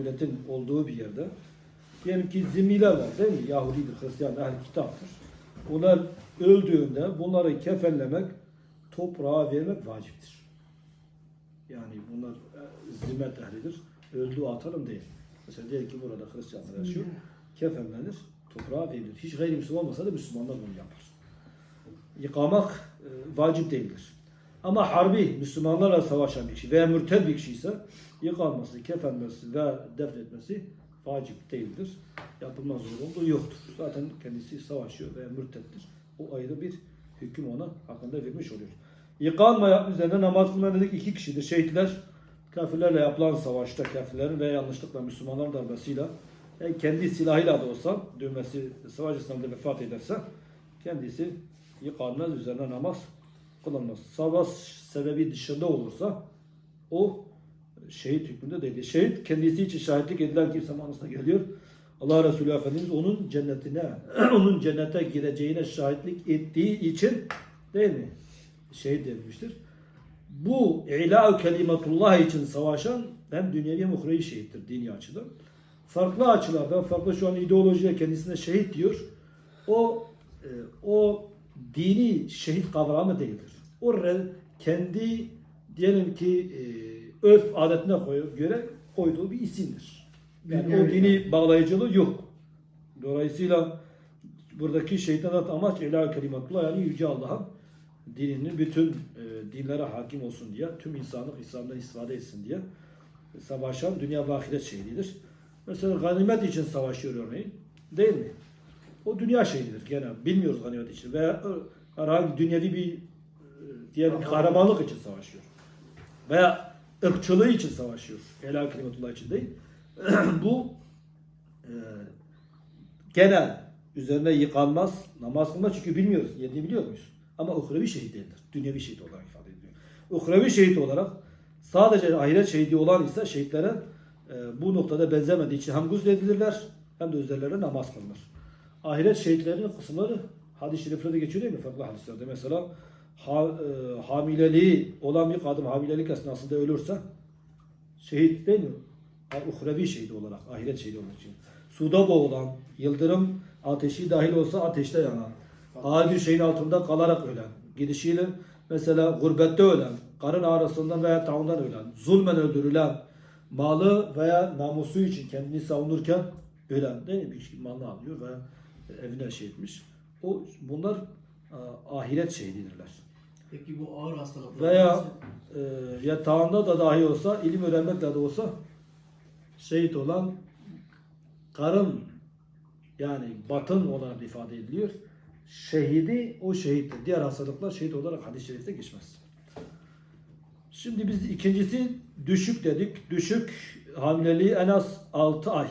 devletin olduğu bir yerde diyelim ki zimmiler var değil mi? Yahudidir, Hristiyan, ehl kitaptır. Bunlar öldüğünde bunları kefenlemek, toprağa vermek vaciptir. Yani bunlar e, zimmet ehlidir. Öldüğü atalım değil. Mesela diyelim ki burada Hristiyanlar yaşıyor. Kefenlenir, toprağa verilir. Hiç gayrimüslim olmasa da Müslümanlar bunu yapar. Yıkamak e, vacip değildir. Ama harbi Müslümanlarla savaşan bir kişi veya mürted bir kişi ise yıkanması, kefenmesi ve defnetmesi vacip değildir. Yapılmaz olduğu yoktur. Zaten kendisi savaşıyor veya mürtettir. O ayrı bir hüküm ona hakkında vermiş oluyor. Yıkanmayan üzerine namaz kılmayan dedik iki kişidir. Şehitler kafirlerle yapılan savaşta kafirlerin ve yanlışlıkla Müslümanların darbesiyle yani kendi silahıyla da olsa dövmesi savaş esnasında vefat ederse kendisi yıkanmaz üzerine namaz kılınmaz. Savaş sebebi dışında olursa o şehit hükmünde değil. Şehit kendisi için şahitlik edilen kimse manasına geliyor. Allah Resulü Efendimiz onun cennetine, onun cennete gireceğine şahitlik ettiği için değil mi? Şehit edilmiştir. Bu ila kelimetullah için savaşan hem dünyevi hem uhrevi şehittir dini açıdan. Farklı açılardan, farklı şu an ideolojiye kendisine şehit diyor. O e, o dini şehit kavramı değildir. O re- kendi diyelim ki e, örf adetine koy- göre koyduğu bir isimdir. Yani o dini bağlayıcılığı yok. Dolayısıyla buradaki şeytanat amaç ila kelimatullah yani Yüce Allah'ın dininin bütün e, dinlere hakim olsun diye, tüm insanlık İslam'dan istifade etsin diye savaşan dünya ve ahiret şehridir. Mesela ganimet için savaşıyor örneğin. Değil mi? O dünya şeyidir gene. Bilmiyoruz ganimet için. Veya e, herhangi dünyevi bir e, diyelim kahramanlık için savaşıyor. Veya ırkçılığı için savaşıyor. Helal kelimetullah için değil. Bu e, genel üzerine yıkanmaz, namaz kılmaz çünkü bilmiyoruz. Yerini biliyor muyuz? Ama uhrevi şehit değildir. Dünyevi şehit olarak ifade ediliyor. Uhrevi şehit olarak sadece ahiret şehidi olan ise şehitlere e, bu noktada benzemediği için hem gusledilirler hem de üzerlerine namaz kılınır. Ahiret şehitlerinin kısımları hadis-i şeriflerde geçiyor değil mi? Farklı hadislerde. Mesela ha, e, hamileliği olan bir kadın hamilelik esnasında ölürse şehit değil mi? Uhrevi şehit olarak, ahiret şehidi olmak için. Suda boğulan, yıldırım ateşi dahil olsa ateşte yanan, ağır bir şeyin altında kalarak ölen, gidişiyle mesela gurbette ölen, karın ağrısından veya taundan ölen, zulmen öldürülen, malı veya namusu için kendini savunurken ölen değil mi? Bir kişi malını alıyor veya evine şey etmiş. O, bunlar ahiret şehididirler. Peki bu ağır hastalıklar Veya e, yatağında da dahi olsa, ilim öğrenmekle de olsa şehit olan karın yani batın olarak ifade ediliyor. Şehidi o şehittir. Diğer hastalıklar şehit olarak hadis-i şerifte geçmez. Şimdi biz ikincisi düşük dedik. Düşük hamileliği en az 6 ay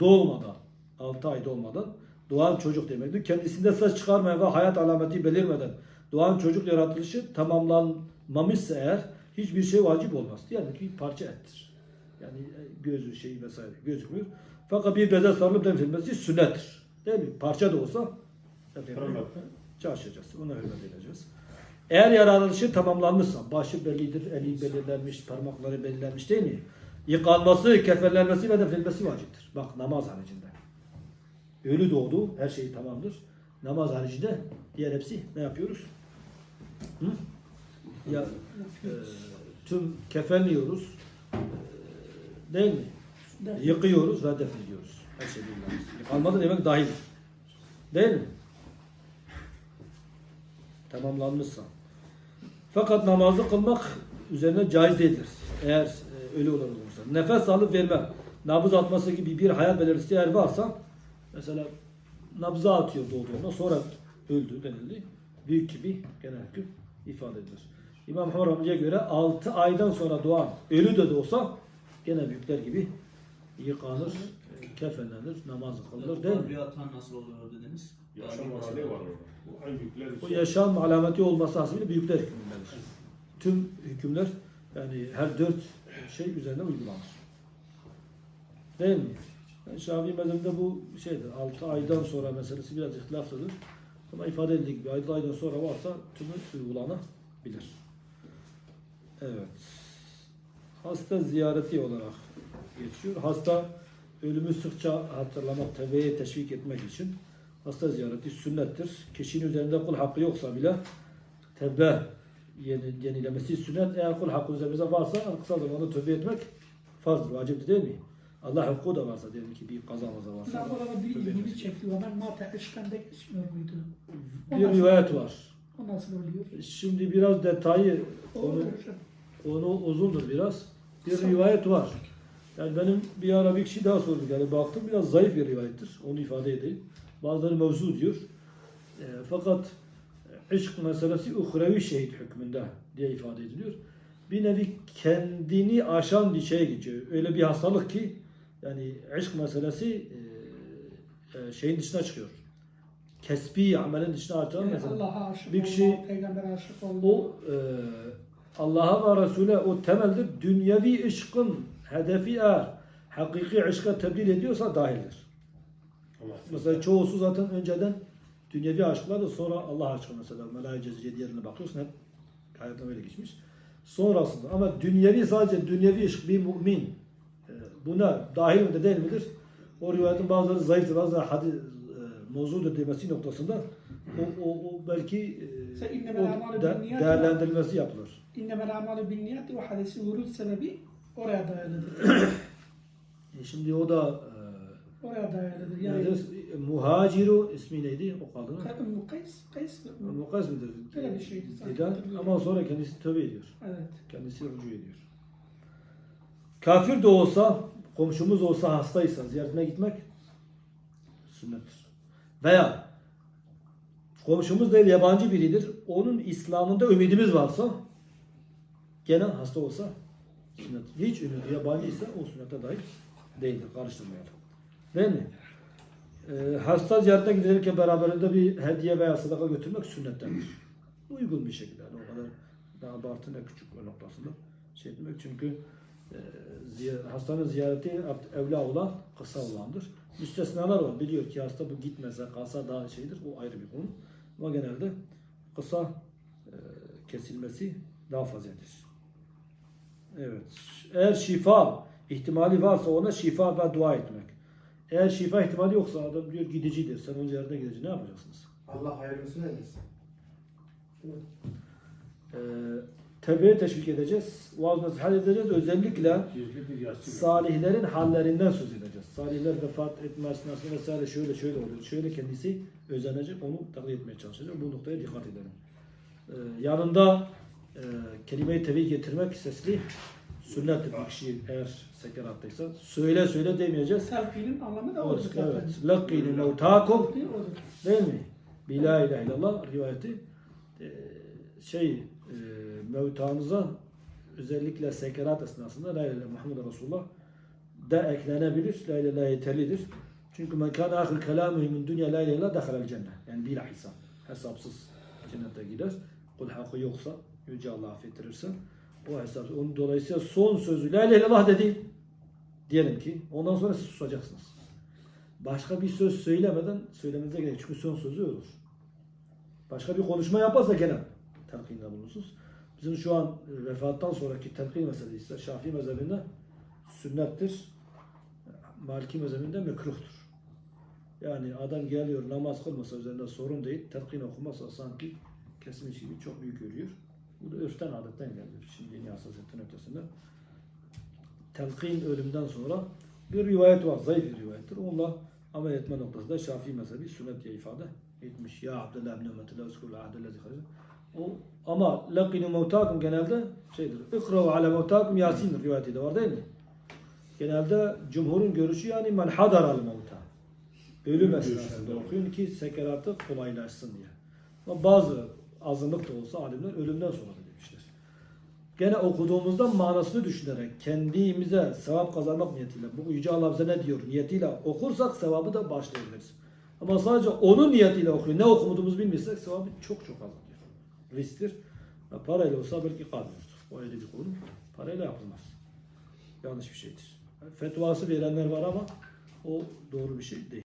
doğmadan 6 ay doğmadan doğan çocuk demektir. Kendisinde ses çıkarmayan ve hayat alameti belirmeden doğan çocuk yaratılışı tamamlanmamışsa eğer hiçbir şey vacip olmaz. Yani ki parça ettir. Yani gözü şeyi vesaire gözükmüyor. Fakat bir beze sarılıp defnedilmesi sünnettir. Değil mi? Parça da olsa çalışacağız. Ona hürmet edeceğiz. Eğer yaratılışı tamamlanmışsa, başı bellidir, eli belirlenmiş, parmakları belirlenmiş değil mi? Yıkanması, kefenlenmesi ve defnedilmesi vaciptir. Bak namaz haricinde. Ölü doğdu, her şey tamamdır. Namaz haricinde diğer hepsi ne yapıyoruz? Hı? Ya e, tüm kefenliyoruz. E, değil mi? Yıkıyoruz ve defnediyoruz. Her şey bilmemiz. Yıkanmadı demek dahil. Değil mi? Tamamlanmışsa. Fakat namazı kılmak üzerine caiz değildir. Eğer e, ölü olan olursa. Nefes alıp verme, nabız atması gibi bir hayat belirtisi eğer varsa mesela nabza atıyor doğduğunda sonra öldü denildi. Büyük gibi genel hüküm ifade edilir. İmam Hamdi'ye göre 6 aydan sonra doğan ölü de de olsa gene büyükler gibi yıkanır, kefenlenir, namaz kılınır değil mi? Kabriye atan nasıl oluyor dediniz? Yaşam hali var orada. Bu için. yaşam alameti olması hasebiyle büyükler hükmündedir. Tüm hükümler yani her dört şey üzerine uygulanır. Değil mi? Yani Şafii mezhebinde bu şeydir. 6 aydan sonra meselesi biraz ihtilaflıdır. Ama ifade edildiği gibi 6 aydan sonra varsa tümü uygulanabilir. Evet. Hasta ziyareti olarak geçiyor. Hasta ölümü sıkça hatırlamak, tevbeye teşvik etmek için hasta ziyareti sünnettir. Kişinin üzerinde kul hakkı yoksa bile tevbe yeni, yenilemesi sünnet. Eğer kul hakkı üzerimize varsa kısa zamanda tövbe etmek farzdır, vaciptir değil mi? Allah hakkı da varsa diyelim ki bir kaza maza varsa. Mesela orada bir ilgimiz çekti. Ömer Mata eşkende geçmiyor muydu? O Bir nasıl- rivayet var. O nasıl oluyor? Şimdi biraz detayı konu, Olur hocam. konu uzundur biraz. Bir rivayet var. Yani benim bir ara bir kişi daha sordu. Yani baktım biraz zayıf bir rivayettir. Onu ifade edeyim. Bazıları mevzu diyor. E, fakat e, aşk meselesi uhrevi şehit hükmünde diye ifade ediliyor. Bir nevi kendini aşan bir şeye geçiyor. Öyle bir hastalık ki yani aşk meselesi e, e, şeyin dışına çıkıyor. Kesbi amelin dışına çıkan Yani mesela. Allah'a aşık bir olma, kişi- peygambere aşık olma. O e, Allah'a ve Resul'e o temeldir. Dünyevi ışkın hedefi eğer hakiki ışka tebdil ediyorsa dahildir. Mesela çoğusu zaten önceden dünyevi aşklar da sonra Allah aşkı mesela Melaike Ceziyye diğerine bakıyorsun hep hayatına öyle geçmiş. Sonrasında ama dünyevi sadece dünyevi ışk bir mümin e, buna dahil midir değil midir? O rivayetin bazıları zayıftır, bazıları hadis, e, mevzudur demesi noktasında o, o, o belki e, o de- değerlendirilmesi yapılır. İnnemel amalu bin niyat ve hadisin vurul sebebi oraya dayalıdır. E, şimdi o da e, oraya dayalıdır. yani, Yani muhaciru ismi neydi o kadının? Ümmü Kays, Kays mı? Mukaz mıdır? Öyle bir şeydi hatırlıyorum. Ama sonra kendisi tövbe ediyor. Evet. Kendisi rücu ediyor. Kafir de olsa, komşumuz olsa hastaysa ziyaretine gitmek sünnettir. Veya komşumuz değil yabancı biridir. Onun İslam'ında ümidimiz varsa gene hasta olsa sünnet. Hiç ümidi yabancı ise o sünnete dahil değildir. Karıştırmayalım. Değil mi? Ee, hasta ziyaretine gidilirken beraberinde bir hediye veya sadaka götürmek sünnettendir. Uygun bir şekilde. Yani o kadar ne abartı ne küçük bir noktasında şey etmek. Çünkü hastanın ziyareti ev- evla olan kısa olandır. Müstesnalar var. Biliyor ki hasta bu gitmese kalsa daha şeydir. O ayrı bir konu. Ama genelde kısa e, kesilmesi daha fazilettir. Evet. Eğer şifa ihtimali varsa ona şifa ve dua etmek. Eğer şifa ihtimali yoksa adam diyor gidicidir. Sen onun ziyaretine gideceksin. Ne yapacaksınız? Allah hayırlısını eylesin. Ee, tevbeye teşvik edeceğiz. Vaaz nasihat edeceğiz. Özellikle salihlerin hallerinden söz edeceğiz. Salihler vefat etme esnasında vesaire şöyle şöyle oluyor. Şöyle kendisi özenecek, onu taklit etmeye çalışacak. Bu noktaya dikkat edelim. Ee, yanında e, kelime-i tevhid getirmek sesli sünnettir bir kişi eğer sekerattaysa. Söyle söyle demeyeceğiz. Telkinin anlamı da odur evet. Telkin odur. Değil mi? Bila ilahe illallah rivayeti e, şey mevtanıza özellikle sekerat esnasında La ilahe Muhammed Resulullah da eklenebilir. La ilahe yeterlidir. Çünkü men kana ahir kelamihi min dünya la ilahe dehalel cennet. Yani bila hesap. Hesapsız cennete gider. Kul hakkı yoksa Yüce Allah affettirirse o hesap. Onun dolayısıyla son sözü la ilahe illallah dedi. Diyelim ki ondan sonra siz susacaksınız. Başka bir söz söylemeden söylemenize gerek. Çünkü son sözü olur. Başka bir konuşma yaparsa gene telkinde bulunursunuz. Bizim şu an vefattan sonraki telkin meselesi ise Şafii mezhebinde sünnettir. Maliki mezhebinde mekruhtur. Yani adam geliyor namaz kılmasa üzerinde sorun değil. Telkin okumazsa sanki kesmiş gibi çok büyük ölüyor. Bu da örften adetten geldi. Şimdi yeni hassasiyetin ötesinde. Telkin ölümden sonra bir rivayet var. Zayıf bir rivayettir. Onunla amel etme noktasında Şafii mezhebi sünnet diye ifade etmiş. Ya Abdullah bin Ümmet la uskul ahdellezi O ama lakinu mevtakum genelde şeydir. İkra'u ala mevtakum Yasin'dir rivayeti de var değil mi? Genelde cumhurun görüşü yani men hadar al mevta. Ölüm esnasında okuyun ki sekeratı kolaylaşsın diye. Ama bazı azınlık da olsa alimler ölümden sonra da demişler. Gene okuduğumuzda manasını düşünerek kendimize sevap kazanmak niyetiyle bu Yüce Allah bize ne diyor niyetiyle okursak sevabı da başlayabiliriz. Ama sadece onun niyetiyle okuyor. Ne okuduğumuzu bilmiyorsak sevabı çok çok azalıyor. Risktir. Parayla olsa belki kalmıyordur. O ayrı bir konu. Parayla yapılmaz. Yanlış bir şeydir. Fetvası verenler var ama o doğru bir şey değil.